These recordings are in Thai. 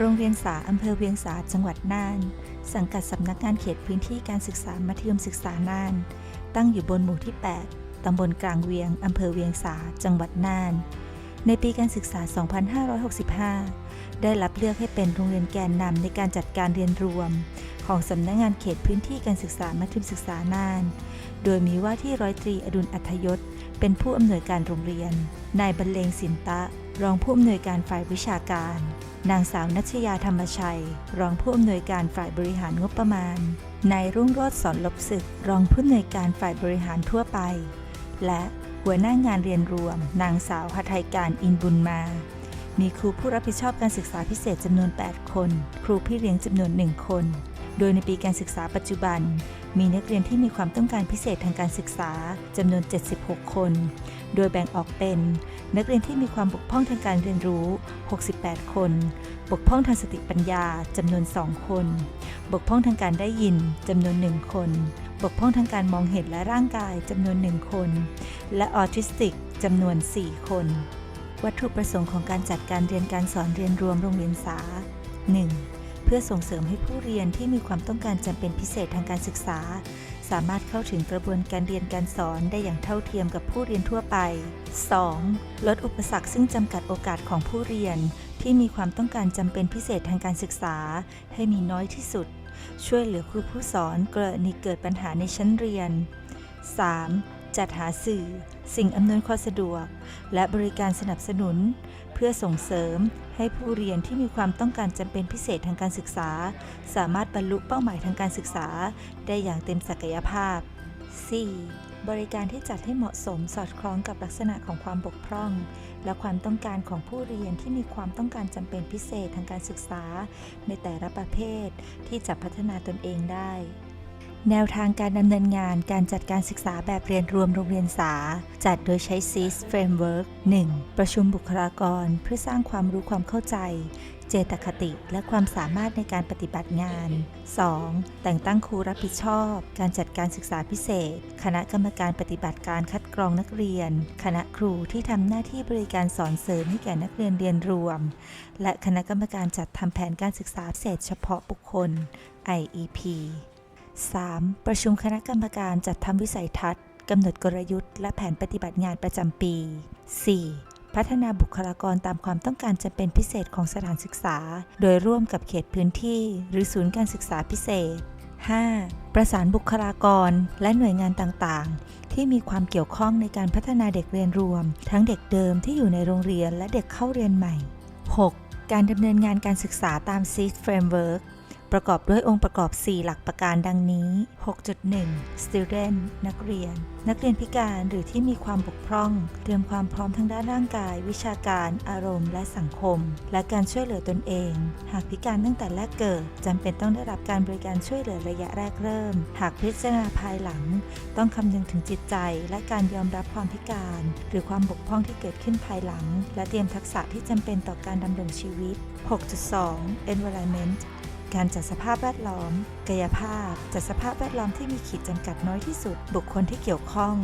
โรงเรียนสาอำเภอเวียงสาจังหวัดน่าน สังกัดสำนักงานเขตพื้นที่การศึกษามัธยมศึกษาน่าน ตั้งอยู่บนหมู่ที่ 8 ตำบลกลางเวียง อำเภอเวียงสา จังหวัดน่าน ในปีการศึกษา 2565 ได้รับเลือกให้เป็นโรงเรียนแกนนำในการจัดการเรียนรวม ของสำนักงานเขตพื้นที่การศึกษามัธยมศึกษาน่าน โดยมีว่าที่ร้อยตรีอดุลอัธยศ เป็นผู้อำนวยการโรงเรียน นายบรรเลงสินตะ รองผู้อำนวยการฝ่ายวิชาการ นางสาวนัชยาธรรมชัย รองผู้อำนวยการฝ่ายบริหารงบประมาณ นายรุ่งโรจน์สอนลบศึก รองผู้อำนวยการฝ่ายบริหารทั่วไป และหัวหน้างานเรียนรวม นางสาวหทัยการอินบุญมา มีครูผู้รับผิดชอบการศึกษาพิเศษจำนวน 8 คน ครูพี่เลี้ยงจำนวน 1 คน โดยในปีการศึกษาปัจจุบัน มีนักเรียนที่มีความต้องการพิเศษทางการศึกษาจำนวน 76 คน โดยแบ่งออกเป็น นักเรียนที่มีความบกพร่องทางการเรียนรู้ 68 คน บกพร่องทางสติปัญญาจำนวน 2 คน บกพร่องทางการได้ยินจำนวน 1 คน บกพร่องทางการมองเห็นและร่างกายจำนวน 1 คน และออทิสติกจำนวน 4 คน วัตถุประสงค์ของการจัดการเรียนการสอนเรียนรวมโรงเรียนสา 1. เพื่อส่งเสริมให้ผู้เรียนที่มีความต้องการจำเป็นพิเศษทางการศึกษา สามารถเข้าถึงกระบวนการเรียนการสอนได้อย่างเท่าเทียมกับผู้เรียนทั่วไป 2. ลดอุปสรรคซึ่งจำกัดโอกาสของผู้เรียน ที่มีความต้องการจำเป็นพิเศษทางการศึกษา ให้มีน้อยที่สุด ช่วยเหลือครูผู้สอนกรณีเกิดปัญหาในชั้นเรียน 3. จัดหาสื่อ สิ่งอำนวยความสะดวก และบริการสนับสนุน เพื่อส่งเสริมให้ผู้เรียนที่มีความต้องการจำเป็นพิเศษทางการศึกษา สามารถบรรลุเป้าหมายทางการศึกษา ได้อย่างเต็มศักยภาพ 4. บริการที่จัดให้เหมาะสมสอดคล้องกับลักษณะของความบกพร่อง และความต้องการของผู้เรียนที่มีความต้องการจำเป็นพิเศษทางการศึกษา ในแต่ละประเภทที่จะพัฒนาตนเองได้ แนวทางการดำเนินงานการจัดการศึกษาแบบเรียนรวมโรงเรียนสา จัดโดยใช้ CIS Framework 1. ประชุมบุคลากรเพื่อสร้างความรู้ความเข้าใจ เจตคติและความสามารถในการปฏิบัติงาน 2. แต่งตั้งครูรับผิดชอบ การจัดการศึกษาพิเศษ คณะกรรมการปฏิบัติการคัดกรองนักเรียน คณะครูที่ทำหน้าที่บริการสอนเสริมให้แก่นักเรียนเรียนรวม และคณะกรรมการจัดทำแผนการศึกษาพิเศษเฉพาะบุคคล IEP 3. ประชุมคณะกรรมการจัดทำวิสัยทัศน์กำหนดกลยุทธ์และแผนปฏิบัติงานประจำปี 4. พัฒนาบุคลากรตามความต้องการจำเป็นพิเศษของสถานศึกษา โดยร่วมกับเขตพื้นที่ หรือศูนย์การศึกษาพิเศษ 5. ประสานบุคลากรและหน่วยงานต่างๆ ที่มีความเกี่ยวข้องในการพัฒนาเด็กเรียนรวม ทั้งเด็กเดิมที่อยู่ในโรงเรียนและเด็กเข้าเรียนใหม่ 6. การดำเนินงานการศึกษาตาม SEED Framework ประกอบด้วยองค์ประกอบ 4 หลักประการดังนี้ 6.1 student นักเรียน นักเรียนพิการหรือที่มีความบกพร่อง เตรียมความพร้อมทางด้านร่างกาย วิชาการ อารมณ์ และสังคม และการช่วยเหลือตนเอง หากพิการตั้งแต่แรกเกิดจำเป็นต้องได้รับการบริการช่วยเหลือระยะแรกเริ่ม หากพิจารณาภายหลัง ต้องคำนึงถึงจิตใจ และการยอมรับความพิการ หรือความบกพร่องที่เกิดขึ้นภายหลัง และเตรียมทักษะที่จำเป็นต่อการดำรงชีวิต 6.2 environment การจัดสภาพแวดล้อม กายภาพ จัดสภาพแวดล้อมที่มีขีดจำกัดน้อยที่สุด บุคคลที่เกี่ยวข้อง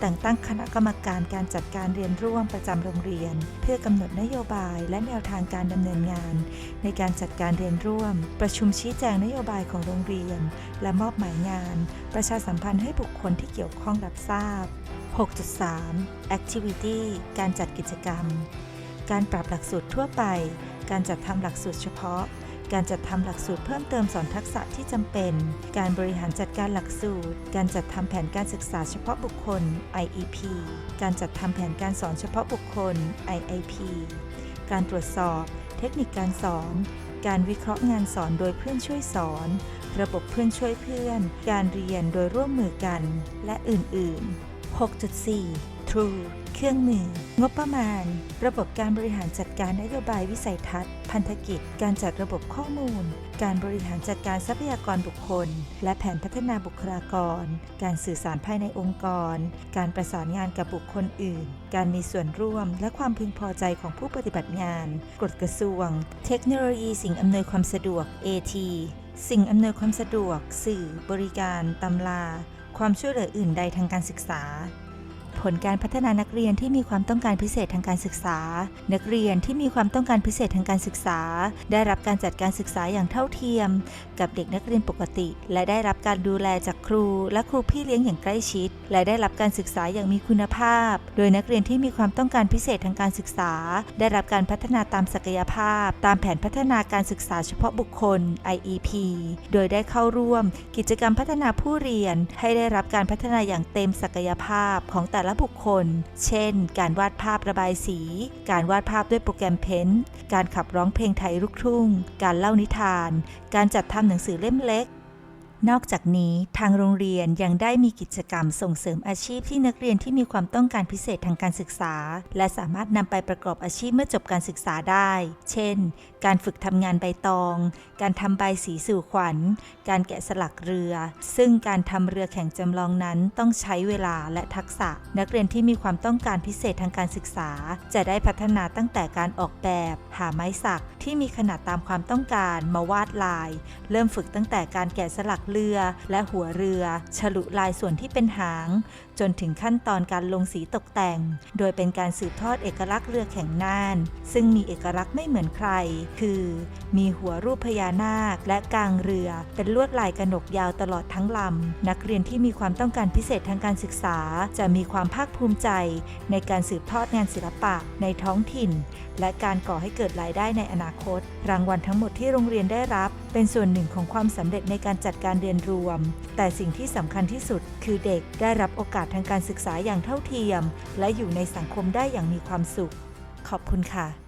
แต่งตั้งคณะกรรมการการจัดการเรียนร่วมประจำโรงเรียน เพื่อกำหนดนโยบายและแนวทางการดำเนินงาน ในการจัดการเรียนร่วม ประชุมชี้แจงนโยบายของโรงเรียน และมอบหมายงาน ประชาสัมพันธ์ให้บุคคลที่เกี่ยวข้องรับทราบ 6.3 Activity การจัดกิจกรรม การปรับหลักสูตรทั่วไป การจัดทำหลักสูตรเฉพาะ การจัดทำหลักสูตรเพิ่มเติมสอนทักษะที่จำเป็น การบริหารจัดการหลักสูตร การจัดทำแผนการศึกษาเฉพาะบุคคล IEP การจัดทำแผนการสอนเฉพาะบุคคล IIP การตรวจสอบ เทคนิคการสอน การวิเคราะห์งานสอนโดยเพื่อนช่วยสอน ระบบเพื่อนช่วยเพื่อน การเรียนโดยร่วมมือกัน และอื่น ๆ 6.4 True เครื่องมือ งบประมาณ ระบบการบริหารจัดการนโยบายวิสัยทัศน์ พันธกิจ การจัดระบบข้อมูล การบริหารจัดการทรัพยากรบุคคล และแผนพัฒนาบุคลากร การสื่อสารภายในองค์กร การประสานงานกับบุคคลอื่น การมีส่วนร่วม และความพึงพอใจของผู้ปฏิบัติงาน กฎกระทรวง เทคโนโลยีสิ่งอำนวยความสะดวก AT สิ่งอำนวยความสะดวก สื่อ บริการ ตำรา ความช่วยเหลืออื่นใดทางการศึกษา ผลการพัฒนานักเรียนที่มีความต้องการพิเศษทางการศึกษา นักเรียนที่มีความต้องการพิเศษทางการศึกษา ได้รับการจัดการศึกษาอย่างเท่าเทียม กับเด็กนักเรียนปกติ และได้รับการดูแลจากครู และครูพี่เลี้ยงอย่างใกล้ชิด และได้รับการศึกษาอย่างมีคุณภาพ โดยนักเรียนที่มีความต้องการพิเศษทางการศึกษา ได้รับการพัฒนาตามศักยภาพ ตามแผนพัฒนาการศึกษาเฉพาะบุคคล IEP โดยได้เข้าร่วม กิจกรรมพัฒนาผู้เรียน ให้ได้รับการพัฒนาอย่างเต็มศักยภาพของแต่ละละบุคคล เช่น การวาดภาพระบายสี การวาดภาพด้วยโปรแกรมเพนท์การขับร้องเพลงไทยลูกทุ่ง การเล่านิทาน การจัดทำหนังสือเล่มเล็ก นอกจากนี้ทางโรงเรียนยังได้มีกิจกรรมส่งเสริมอาชีพที่นักเรียนที่มีความต้องการพิเศษทางการศึกษา และสามารถนำไปประกอบอาชีพเมื่อจบการศึกษาได้ เช่น การฝึกทำงานใบตอง การทำใบสีสู่ขวัญ การแกะสลักเรือ ซึ่งการทำเรือแข่งจำลองนั้นต้องใช้เวลาและทักษะ นักเรียนที่มีความต้องการพิเศษทางการศึกษา จะได้พัฒนาตั้งแต่การออกแบบ หาไม้สักที่มีขนาดตามความต้องการมาวาดลาย เริ่มฝึกตั้งแต่การแกะสลักเรือและหัวเรือ ฉลุลายส่วนที่เป็นหาง จนถึงขั้นตอนการลงสีตกแต่ง โดยเป็นการสืบทอดเอกลักษณ์เรือแข่งน่าน ซึ่งมีเอกลักษณ์ไม่เหมือนใคร คือ มีหัวรูปพญานาค และกลางเรือ เป็นลวดลายกระหนกยาวตลอดทั้งลำ นักเรียนที่มีความต้องการพิเศษทางการศึกษา จะมีความภาคภูมิใจ ในการสืบทอดงานศิลปะในท้องถิ่น และการก่อให้เกิดรายได้ในอนาคต รางวัลทั้งหมดที่โรงเรียนได้รับเป็นส่วนหนึ่งของความสำเร็จในการจัดการเรียนรวม แต่สิ่งที่สำคัญที่สุด คือเด็กได้รับโอกาสทางการศึกษาอย่างเท่าเทียม และอยู่ในสังคมได้อย่างมีความสุข ขอบคุณค่ะ